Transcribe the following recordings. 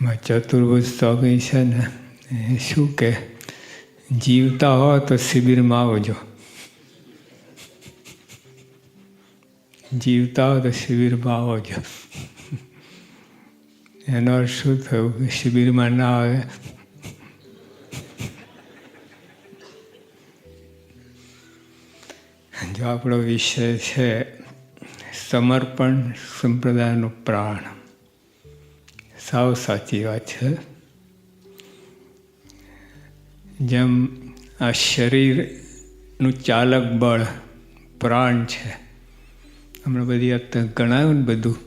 માં ચતુર્ભુજ સ્વામી છે ને એ શું કે જીવતા હો તો શિબિરમાં આવજો જીવતા હો તો શિબિરમાં આવજો એનો અર્થ શું થયું કે શિબિરમાં ના આવે જો આપણો વિષય છે સમર્પણ સંપ્રદાયનો પ્રાણ સાવ સાચી વાત છે. જેમ આ શરીરનું ચાલક બળ, પ્રાણ છે. હમણાં બધી અત્યારે ગણાયું ને બધું.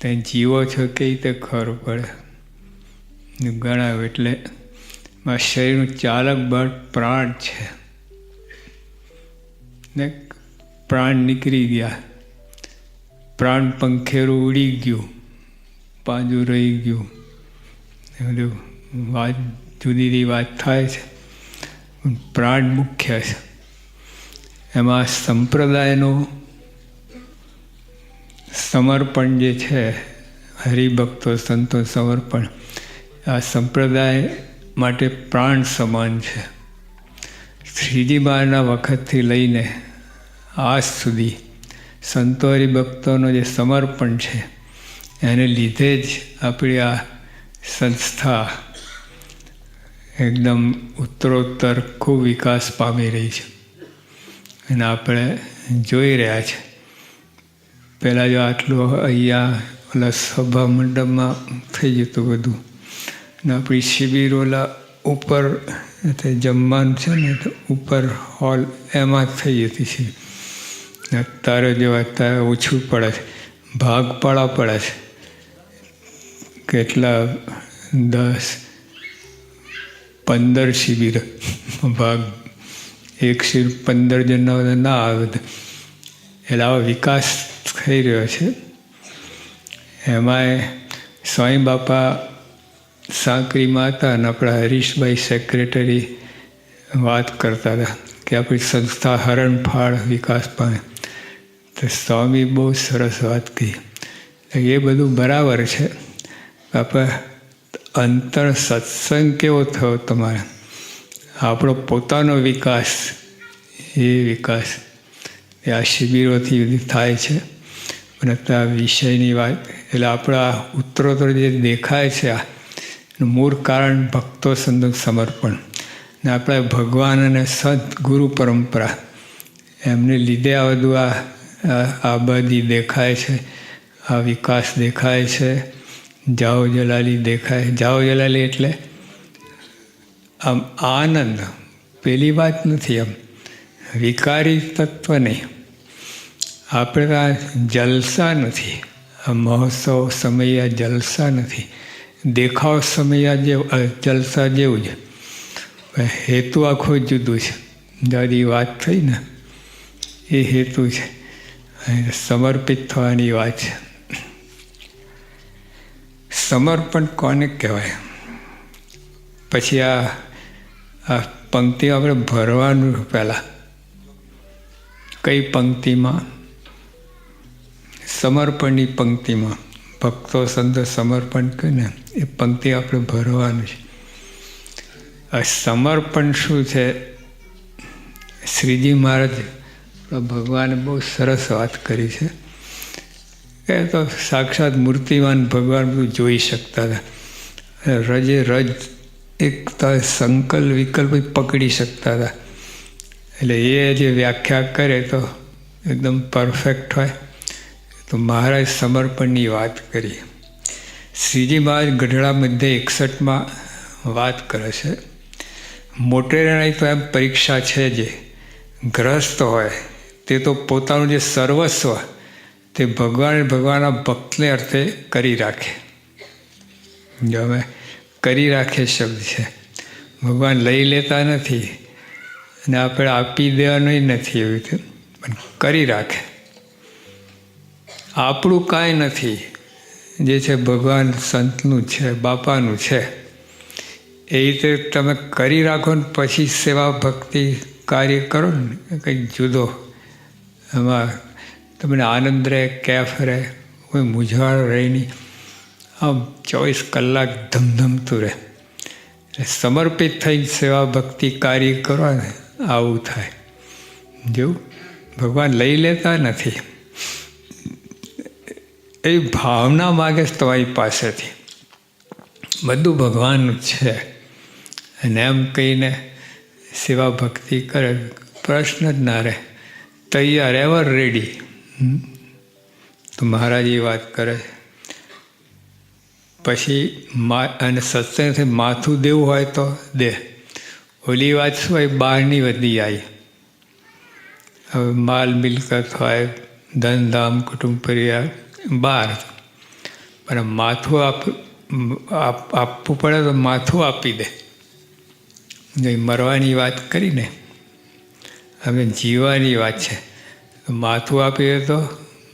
ત્યાં જીવો છો કે રીતે ખબર પડે ગણાયું એટલે આ શરીરનું ચાલક બળ, પ્રાણ છે. ને પ્રાણ નીકળી ગયા. પ્રાણ પંખેરું ઉડી ગયું. પાંજું રહી ગયું. એ બધું વાત જુદી જુદી વાત થાય છે. પ્રાણ મુખ્ય છે. એમાં સંપ્રદાયનું સમર્પણ જે છે, હરિભક્તો સંતો સમર્પણ, આ સંપ્રદાય માટે પ્રાણ સમાન છે. શ્રીજી બારના વખતથી લઈને આજ સુધી સંતો હરિભક્તોનું જે સમર્પણ છે એને લીધે જ આપણી આ સંસ્થા એકદમ ઉત્તરોત્તર ખૂબ વિકાસ પામી રહી છે. અને આપણે જોઈ રહ્યા છે. પહેલાં જો આટલું અહીંયા ઓલા સભા મંડપમાં થઈ જતું બધું અને આપણી શિબિર ઓલા ઉપર એટલે જમવાનું છે ને તો ઉપર હોલ એમાં જ થઈ જતી છે. અત્યારે જો અત્યારે ઓછું પડે છે. ભાગ પાડા પડે છે. કેટલા દસ, પંદર શિબિર. ભાગ એક શિબિર પંદર જણના ના આવે. એટલે આવો વિકાસ થઈ રહ્યો છે. એમાંય સ્વામી બાપા સાંકરીમાં હતા અને આપણા હરીશભાઈ સેક્રેટરી વાત કરતા હતા કે આપણી સંસ્થા હરણફાળ વિકાસ પામે. તો સ્વામી બહુ સરસ વાત કહી. એ બધું બરાબર છે. આપણે અંતર સત્સંગ કેવો થયો તમારે? આપણો પોતાનો વિકાસ, એ વિકાસ એ આ શિબિરોથી બધી થાય છે. અને આ વિષયની વાત, એટલે આપણા ઉત્તરોત્તર જે દેખાય છે આ મૂળ કારણ ભક્તો સંત સમર્પણ. ને આપણે ભગવાન અને સંત ગુરુ પરંપરા, એમને લીધે આ બધું આ આ બધી દેખાય છે, આ વિકાસ દેખાય છે. જાઓ જલાલી દેખાય, જાઓ જલાલી એટલે આમ આનંદ, પેલી વાત નથી આમ, વિકારી તત્વ નહીં. આપણે આ જલસા નથી, આ મહોત્સવ સમય જલસા નથી, દેખાવ સમય જે જલસા જેવું છે હેતુ આખો જુદું છે. દાદી વાત થઈ ને, એ હેતુ છે. સમર્પિત થવાની વાત છે. સમર્પણ કોને કહેવાય? પછી આ આ પંક્તિ આપણે ભરવાનું પહેલાં. કઈ પંક્તિમાં? સમર્પણની પંક્તિમાં. ભક્તો સંતો સમર્પણ કે ને એ પંક્તિ આપણે ભરવાનું છે. આ સમર્પણ શું છે? શ્રીજી મહારાજ ભગવાને બહુ સરસ વાત કરી છે. એ તો સાક્ષાત મૂર્તિવાન ભગવાન જોઈ શકતા હતા. રજે રજ એકતા સંકલ્પ વિકલ્પ પકડી શકતા હતા. એટલે એ જે વ્યાખ્યા કરે તો એકદમ પરફેક્ટ હોય. તો મહારાજ સમર્પણની વાત કરી શ્રીજી મહારાજ ગઢડા મધ્ય એકસઠમાં વાત કરે છે. મોટેરાની તો એમ પરીક્ષા છે જે, ગ્રસ્ત હોય, તે તો પોતાનું જે સર્વસ્વ તે ભગવાન ભગવાનના ભક્તને અર્થે કરી રાખે. અમે કરી રાખે શબ્દ છે. ભગવાન લઈ લેતા નથી અને આપણે આપી દેવાનું નથી એવી રીતે, પણ કરી રાખે. આપણું કાંઈ નથી. જે છે ભગવાન સંતનું છે, બાપાનું છે. એ રીતે તમે કરી રાખો ને પછી સેવા ભક્તિ કાર્ય કરો ને, કંઈક જુદો. એમાં તમને આનંદ રહે, કેફ રહે, કોઈ મૂંઝાણ રહે નહીં. આમ ચોવીસ કલાક ધમધમતું રહે. એટલે સમર્પિત થઈને સેવા ભક્તિ કાર્ય કરો ને, આવું થાય. જેવું ભગવાન લઈ લેતા નથી, એ ભાવના માગે છે તમારી પાસેથી. બધું ભગવાનનું છે. અને એમ કહીને સેવા ભક્તિ કરે, પ્રશ્ન જ ના રહે. તૈયાર એવર રેડી તો મહારાજ એ વાત કરે. પછી મા અને સત્સંગથી માથું દેવું હોય તો દે. ઓલી વાત શું હોય? બહારની બધી આવી હવે માલ મિલકત હોય, ધનધામ, કુટુંબ પરિવાર, બહાર. પણ માથું આપ આપવું પડે તો માથું આપી દે. મરવાની વાત કરીને હવે જીવવાની વાત છે. માથું આપીએ તો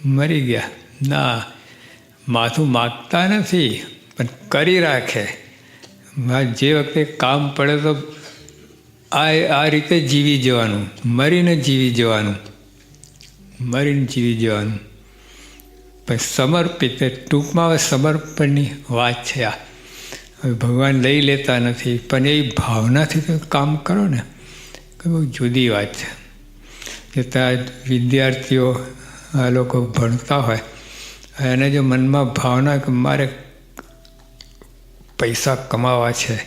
મરી ગયા. ના, માથું માગતા નથી, પણ કરી રાખે. જે વખતે કામ પડે તો આ આ રીતે જીવી જવાનું, મરીને જીવી જવાનું, મરીને જીવી જવાનું. પણ સમર્પિત ટૂંકમાં હવે સમર્પણની વાત છે આ. હવે ભગવાન લઈ લેતા નથી, પણ એ ભાવનાથી તો કામ કરો ને બહુ જુદી વાત છે. ત્યાં વિદ્યાર્થીઓ આ લોકો ભણતા હોય, એને જો મનમાં ભાવના કે મારે પૈસા કમાવા છે,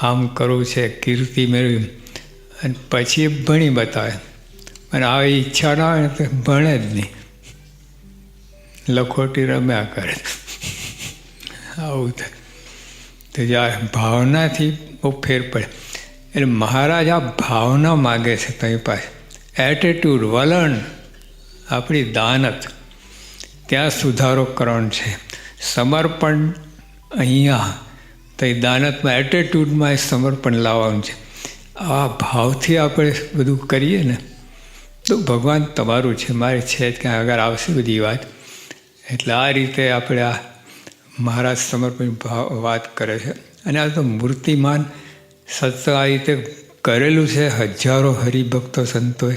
આમ કરવું છે, કીર્તિ મેળવી, અને પછી ભણી બતાવે. અને આવી ઈચ્છા ના હોય તો ભણે જ નહીં. લખોટી રમ્યા કરે. આવું થાય. તો જ્યાં ભાવનાથી બહુ ફેર પડે. એટલે મહારાજ આ ભાવના માગે છે તમારી પાસે. એટીટ્યૂડ વલણ આપણી દાનત. ત્યાં સુધારો કરવાનો છે. સમર્પણ અહીંયા, તો એ દાનતમાં એટીટ્યૂડમાં એ સમર્પણ લાવવાનું છે. આ ભાવથી આપણે બધું કરીએ ને, તો ભગવાન તમારું છે, મારે છે જ ક્યાં આગળ આવશે બધી વાત. એટલે આ રીતે આપણે આ મહારાજ સમર્પણ ભાવ વાત કરે છે. અને આ તો મૂર્તિમાન સત્સંગ આ રીતે કરેલું છે, હજારો હરિભક્તો સંતોએ.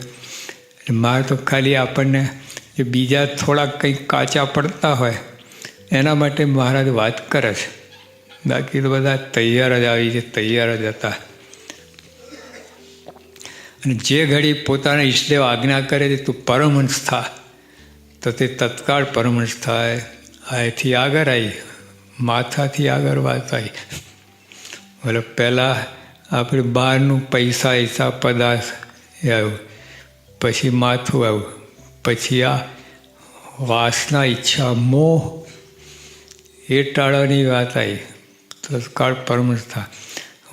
મારે તો ખાલી આપણને જે બીજા થોડાક કંઈક કાચા પડતા હોય, એના માટે મહારાજ વાત કરે છે. બાકી તો બધા તૈયાર જ આવી છે, તૈયાર જ હતા. અને જે ઘડી પોતાના ઈષ્ટદેવ આજ્ઞા કરે છે, તું પરમહંસ થા. તો તે તત્કાળ પરમહંસ થાય. અહીંથી આગળ આવી, માથાથી આગળ વાત આવી. એટલે પહેલાં આપણે બહારનું પૈસા હિસાબ પદાર્થ એ આવ્યું પછી માથું આવ્યું પછી આ વાસના ઈચ્છા, મોહ, એ ટાળવાની વાત આવી. તત્કાળ પરમસ્થા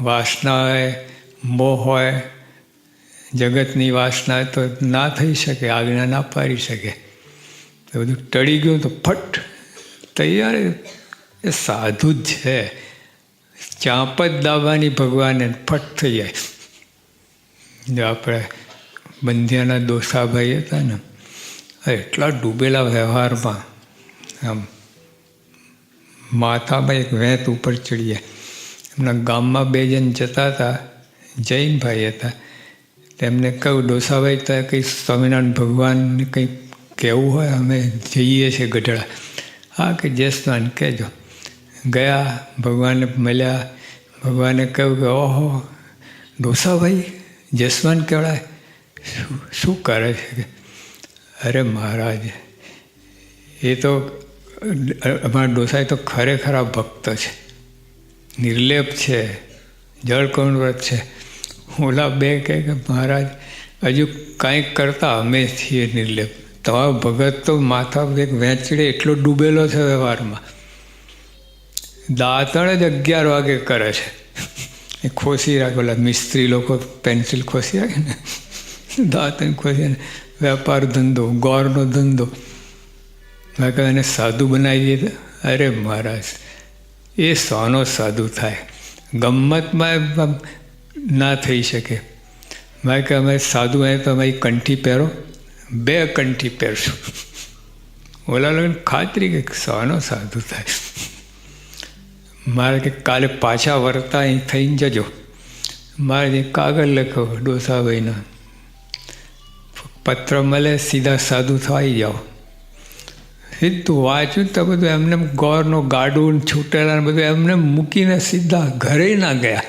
વાસના હોય મોહ હોય, જગતની વાસના તો ના થઈ શકે, આજ્ઞા ના પાડી શકે. તો બધું ટળી ગયું તો ફટ, તૈયાર. એ સાધુ જ છે. ચાંપ જ દાવાની ભગવાને ફટ થઈ જાય. જો આપણે બંધિયાના દોસાભાઈ હતા ને એટલા ડૂબેલા વ્યવહારમાં, આમ માથામાં એક વેંત ઉપર ચડી જાય. એમના ગામમાં બે જણ જતા હતા, જૈનભાઈ હતા. તેમને કહ્યું, ડોસાભાઈ તો કંઈ સ્વામિનારાયણ ભગવાનને કંઈ કહેવું હોય? અમે જઈએ છીએ ગઢડા. હા, કે જસવાન કહેજો. ગયા, ભગવાનને મળ્યા. ભગવાને કહ્યું કે, ઓહો, ડોસાભાઈ, જસવંત કહેવાય શું શું કરે છે કે? અરે મહારાજ, એ તો, અમારા ડોસાઈ તો ખરેખર આ ભક્ત છે. નિર્લેપ છે, જળ વ્રત છે. ઓલા બે કહે કે, મહારાજ, હજુ કાંઈક કરતા અમે છીએ નિર્લેપ. તમારો ભગત તો માથા એક વેચડે એટલો ડૂબેલો છે વ્યવહારમાં. દાંતણ જ અગિયાર વાગે કરે છે. એ ખોસી રાખે, ઓલા મિસ્ત્રી લોકો પેન્સિલ ખોસી રાખે ને, દાંતણ ખોસી વેપાર ધંધો, ગોરનો ધંધો. મેં એને સાધુ બનાવી દીધા અરે મહારાજ, એ સોનો સાધુ થાય. ગમ્મતમાં ના થઈ શકે. મેં કે અમે સાધુ અહીં તો અમારી કંઠી પહેરો. બે કંઠી પહેરશું. ઓલા લોકોને ખાતરી કે સોનો સાધુ થાય. મારે કે કાલે પાછા વર્તા અહીં થઈને જજો. મારે જે કાગળ લખો, ડોસાભાઈનો. પત્ર મળે, સીધા સાધુ થઈ જાઓ. સીધું વાંચ્યું તો બધું એમને ગોરનો ગાડું છૂટેલા બધું એમને મૂકીને સીધા ઘરે ના ગયા.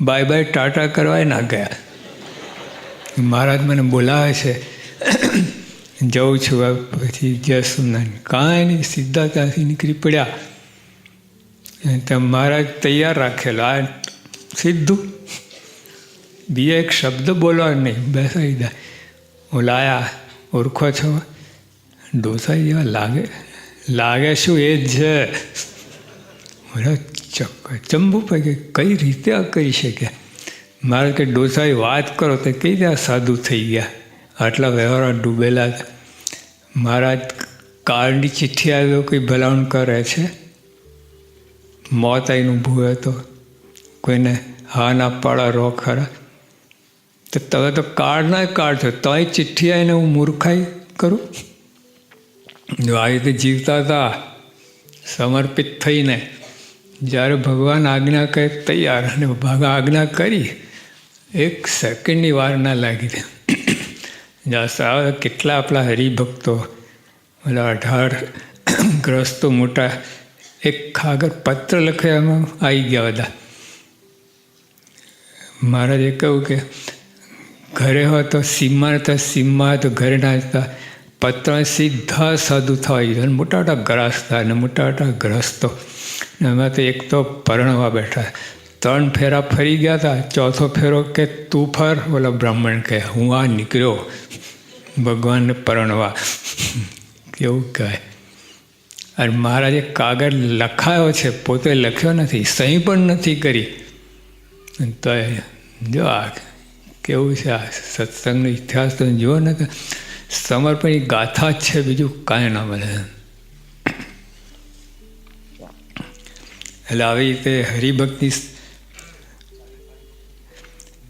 બાય બાય ટાટા કરવાય ના ગયા. મહારાજ મને બોલાવે છે, જઉં છું પછી જય સુંદર કાંઈ નહીં, સીધા ત્યાંથી નીકળી પડ્યા. ત્યાં મહારાજ તૈયાર રાખેલો. આ સીધું. બીજા એક શબ્દ બોલવા નહીં બેસાઈ દા. હું લાયા, ઓળખો છો? ડોસા જેવા લાગે લાગે શું એ જ છે? ચક્કર ચંબુ પૈકી કઈ રીતે આ કરી શકે? મારે કે ડોસાઈ વાત કરો તો કઈ રીતે સાધુ થઈ ગયા? આટલા વ્યવહારો ડૂબેલા મહારાજ કાર્ડની ચિઠ્ઠી આવ્યો, કોઈ ભલામણ કરે છે? મોત આવીને ઊભું તો કોઈને હા ના પાડા રો ખરા. તો તમે તો કાર્ડના કાર્ડ છો તોય ચિઠ્ઠી આવીને હું મૂર્ખાઈ કરું? જો આ રીતે જીવતા હતા, સમર્પિત થઈને, જ્યારે ભગવાન આજ્ઞા કહે તૈયાર અને ભગવાન આજ્ઞા કરી, એક સેકન્ડની વાર ના લાગી જ્યાં કેટલા આપણા હરિભક્તો, બધા અઢાર ગ્રસ્તો મોટા એક આગળ પત્ર લખવામાં આવી ગયા હતા મહારાજે કહ્યું કે ઘરે હોય તો સીમમાં હતા સીમમાં તો ઘરે ના હતા પત્ર સીધા સાધુ થવા અને મોટા મોટા ગ્રસ્ત અને મોટા મોટા ગ્રસ્તો એમાં તો એક તો પરણવા બેઠા. ત્રણ ફેરા ફરી ગયા હતા. ચોથો ફેરો કે તું ફર? બોલો, બ્રાહ્મણ કહે હું આ નીકળ્યો. ભગવાનને પરણવા. કેવું કહે? અને મહારાજે કાગળ લખાયો છે, પોતે લખ્યો નથી, સહી પણ નથી કરી. તો જો આ કેવું છે, આ સત્સંગનો ઇતિહાસ તો જુઓ ને કે સમર્પણ ગાથા જ છે, બીજું કાંઈ ના મળે. એટલે આવી રીતે હરિભક્તિ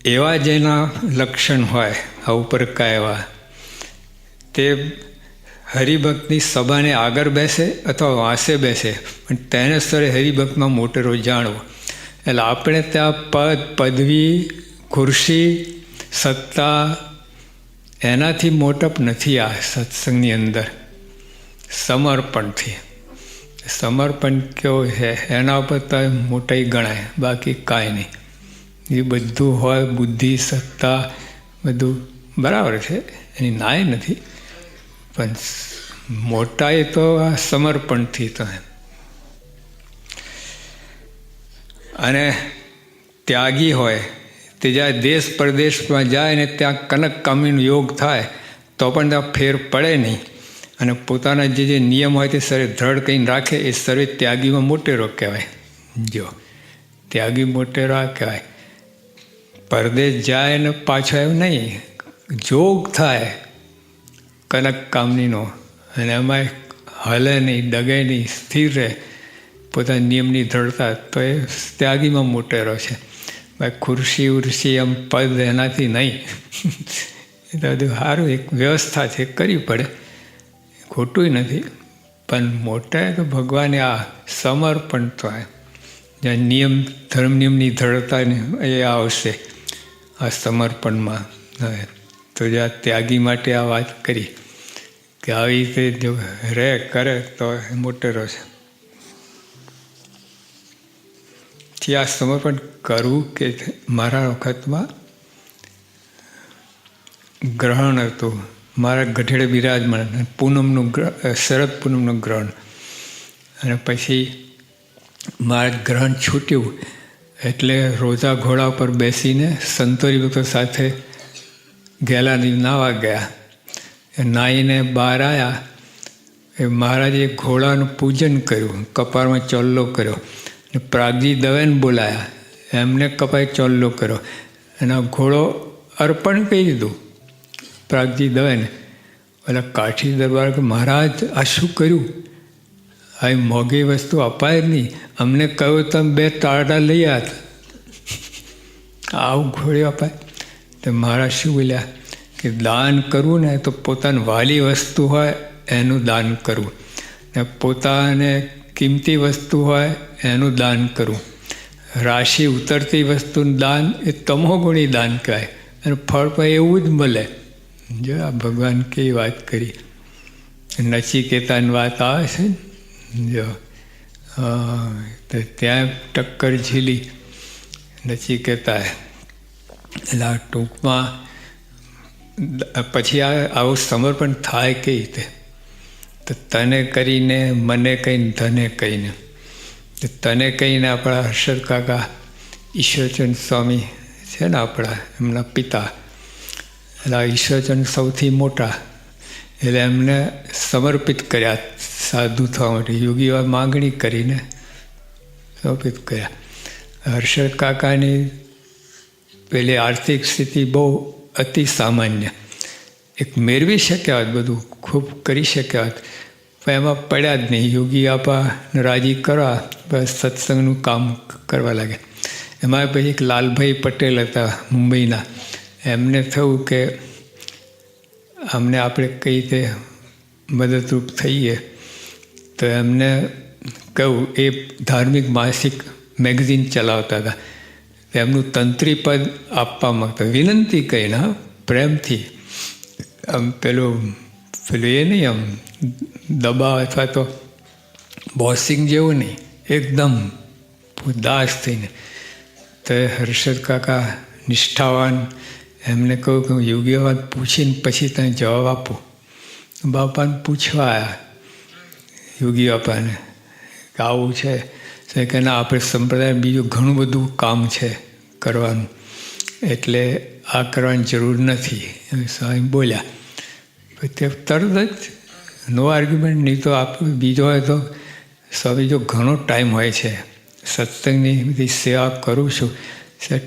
એવા જેના લક્ષણ હોય, આ ઉપર એવા તે હરિભક્તની સભાને આગળ બેસે અથવા વાંસે બેસે, પણ તેને સ્તરે હરિભક્તમાં મોટેરો જાણવો. એટલે આપણે ત્યાં પદ, પદવી, ખુરશી, સત્તા, એનાથી મોટપ નથી આ સત્સંગની અંદર. સમર્પણથી. સમર્પણ કેવું છે એના ઉપર તો મોટાઈ ગણાય, બાકી કાંઈ નહીં. એ બધું હોય, બુદ્ધિ, સત્તા, બધું બરાબર છે, એની નાય નથી. પણ મોટાએ તો આ સમર્પણથી તો એમ. અને ત્યાગી હોય, તે જ્યારે દેશ પરદેશમાં જાય ને ત્યાં કનક કામીનો યોગ થાય, તો પણ ત્યાં ફેર પડે નહીં. અને પોતાના જે જે નિયમ હોય તે સર્વે દ્રઢ કરીને રાખે, એ સર્વે ત્યાગીમાં મોટેરો કહેવાય. જો, ત્યાગી મોટેરો આ કહેવાય. પરદેશ જાય ને પાછો એમ નહીં. જોગ થાય કનક કામનીનો. અને એમાં હલે નહીં, ડગે નહીં, સ્થિર રહે. પોતાના નિયમની દ્રઢતા તો એ ત્યાગીમાં મોટેરો છે. ભાઈ, ખુરશી ઉર્શી એમ પદ એનાથી નહીં. એ તો બધું સારું, એક વ્યવસ્થા છે, કરવી પડે. ખોટું નથી, પણ મોટા તો ભગવાને આ સમર્પણ તો જ્યાં નિયમ, ધર્મ નિયમની દ્રઢતા એ આવશે, આ સમર્પણમાં. હવે તો જ્યાં ત્યાગી માટે આ વાત કરી. કે આવી રીતે જો રહે કરે તો મોટેરો છે થી આ સમર્પણ કરવું કે મારા વખતમાં ગ્રહણ હતું. મારા ગઢેડે બિરાજમાન પૂનમનું શરદ પૂનમનું ગ્રહણ. અને પછી મારા ગ્રહણ છૂટ્યું એટલે રોજા ઘોડા પર બેસીને સંતોરી ભક્તો સાથે ગેલાની નાવા ગયા નાહીને બહાર આવ્યા એ મહારાજે ઘોડાનું પૂજન કર્યું, કપાળમાં ચોલ્લો કર્યો ને પ્રાગજી દવેને બોલાયા. એમને કપાએ ચોલ્લો કર્યો એનો ઘોડો અર્પણ કરી દીધું પ્રાગજી દવેને. ઓલા કાઠી દરબાર કે મહારાજ, આ શું કર્યું? આ મોંઘી વસ્તુ અપાય જ નહીં. અમને કહ્યું તમે બે તાળા લઈ આવ્યા આવું ઘોડે અપાય. તો મહારાજ શું બોલ્યા? કે દાન કરવું ને તો પોતાની વાલી વસ્તુ હોય, એનું દાન કરવું. ને પોતાને કિંમતી વસ્તુ હોય, એનું દાન કરવું. રાશિ ઉતરતી વસ્તુનું દાન એ તમોગુણી દાન કહેવાય. અને ફળ પણ એવું જ મળે. જો આ ભગવાન કેવી વાત કરી. નચિકેતાની વાત આવે છે ને? જો. તો ત્યાં ટક્કર ઝીલી. નચિકેતાએ. એટલે ટૂંકમાં પછી આ આવું સમર્પણ થાય કઈ રીતે? તો તને કરીને, મને કહીને, ધને કહીને. તો તને કહીને આપણા હર્ષદ કાકા ઈશ્વરચંદ સ્વામી છે ને આપણા, એમના પિતા. એટલે આ ઈશ્વરચંદ સૌથી મોટા. એટલે એમને સમર્પિત કર્યા સાધુ થવા માટે. યોગીઓ માગણી કરીને સમર્પિત કર્યા. હર્ષદ કાકાની પેલી આર્થિક સ્થિતિ બહુ અતિ સામાન્ય. એક મેળવી શક્યા હોત, બધું ખૂબ કરી શક્યા હોત, પણ એમાં પડ્યા જ નહીં. યોગી આપા, રાજી કરવા, બસ સત્સંગનું કામ કરવા લાગ્યા. એમાં પછી એક લાલભાઈ પટેલ હતા મુંબઈના. એમને થયું કે અમને આપણે કઈ રીતે મદદરૂપ થઈએ. તો એમને કહ્યું, એ ધાર્મિક માસિક મેગઝિન ચલાવતા હતા. એમનું તંત્રી પદ આપવા માગતા વિનંતી કહીને પ્રેમથી, આમ પેલું પેલું એ નહીં, આમ દબાવ અથવા તો બોસિંગ જેવું નહીં, એકદમ ઉદાસ થઈને. તો હર્ષદ કાકા નિષ્ઠાવાન, એમને કહ્યું કે હું યોગ્ય વાત પૂછીને પછી તને જવાબ આપું. બાપાને પૂછવા આવ્યા યોગી બાપાને આવું છે. એ કે ના આપણે સંપ્રદાય બીજું ઘણું બધું કામ છે કરવાનું. એટલે આ કરવાની જરૂર નથી. સ્વામી બોલ્યા. તે તરત જ નો આર્ગ્યુમેન્ટ નહીં તો આપણે બીજો હોય તો સ્વામી, જો ઘણો ટાઈમ હોય છે, સત્સંગની બધી સેવા કરું છું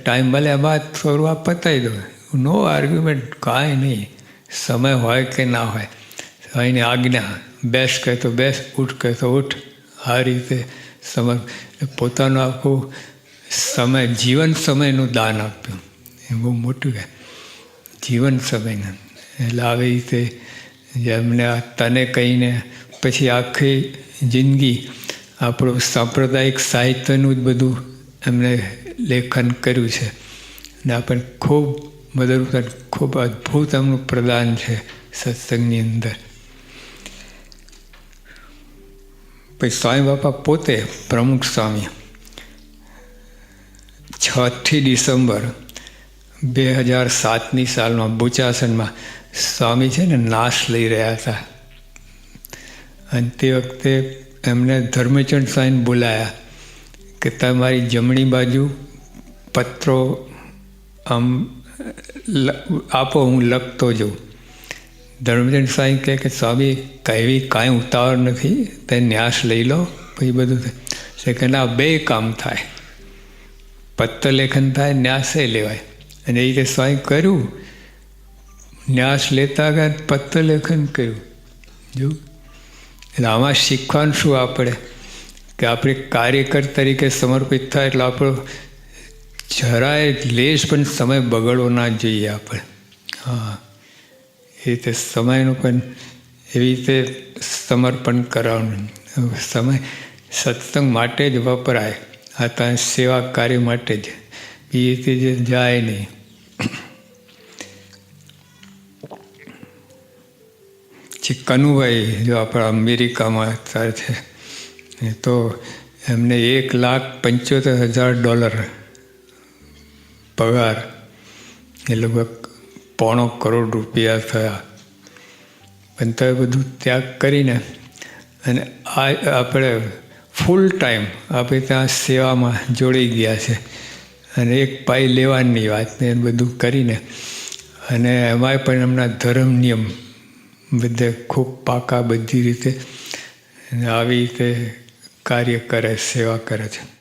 ટાઈમ મળે એમાં થોડું આ પતાવી દો. નો આર્ગ્યુમેન્ટ કાંઈ નહીં. સમય હોય કે ના હોય. સ્વામીની આજ્ઞા, બેસ, કહે તો બેસ, ઉઠ, કહે તો ઉઠ. આ રીતે સમય, પોતાનું આખું સમય, જીવન સમયનું દાન આપ્યું. એ બહુ મોટું જીવન સમયનું. એટલે આવી રીતે જેમને આ તને કહીને પછી આખી જિંદગી આપણું સાંપ્રદાયિક સાહિત્યનું જ બધું એમણે લેખન કર્યું છે. અને આપણને ખૂબ મદદરૂપ ખૂબ અદ્ભુત એમનું પ્રદાન છે સત્સંગની અંદર. પછી સ્વામી બાપા પોતે પ્રમુખ સ્વામી. છથી ડિસેમ્બર બે હજાર સાતની સાલમાં બુચાસનમાં સ્વામી છે ને નાશ લઈ રહ્યા હતા. અને તે વખતે એમને ધર્મચંદ સ્વામીને બોલાયા કે તમારી જમણી બાજુ પત્રો આમ આપો, હું લખતો જાઉં. ધર્મચંદ સ્વામી કહે કે, સ્વામી, કહેવી કાંઈ ઉતાવળ નથી, તે ન્યાસ લઈ લો. પછી બધું થાય. કે, ના, બે કામ થાય. પત્ર લેખન થાય, ન્યાસે લેવાય. અને એ રીતે સ્વામી કર્યું. ન્યાસ લેતા ગયા પત્ર લેખન કર્યું. જો. એટલે આમાં શીખવાનું શું આપણે? કે આપણે કાર્યકર તરીકે સમર્પિત થાય એટલે આપણો જરાય લેશ પણ સમય બગડવો ના જોઈએ આપણે. હા. એ રીતે સમયનું પણ એવી રીતે સમર્પણ કરવાનું સમય સત્સંગ માટે જ વપરાય. આ ત્યાં સેવા કાર્ય માટે જ. બીજી રીતે જે જાય નહીં. જે કનુભાઈ જો આપણા અમેરિકામાં અત્યારે છે તો એમને એક લાખ પંચોતેર હજાર ડોલર પગાર. એ લગભગ પોણો કરોડ રૂપિયા થયા. પણ તો બધું ત્યાગ કરીને અને આ આપણે ફૂલ ટાઈમ આપણે ત્યાં સેવામાં જોડાઈ ગયા છે. અને એક પાઈ લેવાની વાત ને એ બધું કરીને અને એમાંય પણ એમના ધર્મ નિયમ બધે ખૂબ પાકા બધી રીતે. આવી રીતે કાર્ય કરે, સેવા કરે છે.